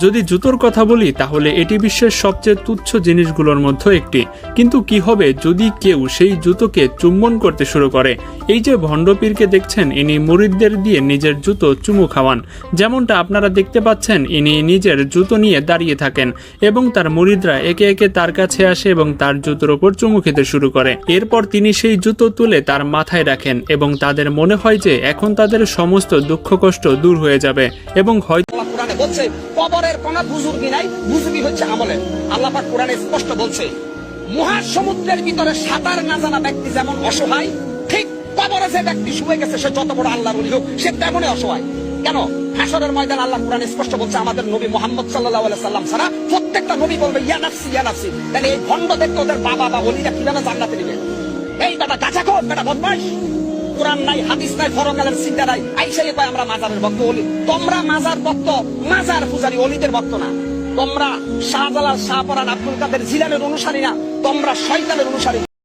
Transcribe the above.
যদি জুতোর কথা বলি, তাহলে এটি বিশ্বের সবচেয়ে তুচ্ছ জিনিসগুলোর মধ্যে একটি। কিন্তু কি হবে যদি কেউ সেই জুতোকে চুম্বন করতে শুরু করে? এই যে ভণ্ডপীরকে দেখছেন, ইনি মুরিদদের দিয়ে নিজের জুতো চুমু খাওয়ান। যেমনটা আপনারা দেখতে পাচ্ছেন, ইনি নিজের জুতো নিয়ে দাঁড়িয়ে থাকেন এবং তার মুরিদরা একে একে তার কাছে আসে এবং তার জুতোর ওপর চুমু খেতে শুরু করে। এরপর তিনি সেই জুতো তুলে তার মাথায় রাখেন এবং তাদের মনে হয় যে এখন তাদের সমস্ত দুঃখ কষ্ট দূর হয়ে যাবে এবং হয়তো আল্লাহ বলছে, কবরের কোন বুজুর্গি নাই, বুজুর্গি হচ্ছে আমলে। আল্লাহ কোরআনে স্পষ্ট বলছে, মহাসমুদ্রের ভিতরে সাঁতার না জানা ব্যক্তি যেমন অসহায়, ঠিক কবরে যে ব্যক্তি শুয়ে গেছে, সে যত বড় আল্লাহর ওলি হোক, সে তেমনই অসহায়। কেন? হাসরের ময়দান আল্লাহ কোরআনে স্পষ্ট বলছে, আমাদের নবী মোহাম্মদ সাল্লাহ সাল্লাম ছাড়া প্রত্যেকটা নবী বলবে, ইয়া নাফসি ইয়া নাফসি। তাহলে এই ভণ্ড দেখতে ওদের বাবা বা অলিরা কীভাবে জান্নাতে নেবে? এই বেটা গাছা খোর, বেটা বদমাইশ কোরআন নাই, হাদিস নাই ফরকালের চিন্তা নাই। আইসাই পাই আমরা মাজারের ভক্ত অলি। তোমরা মাজার ভক্ত, মাজার পূজারি অলিদের ভক্ত না। তোমরা শাহজালাল, শাহপরান, আব্দুল কাদের, জিলানের অনুসারী না। তোমরা শয়তানের অনুসারী।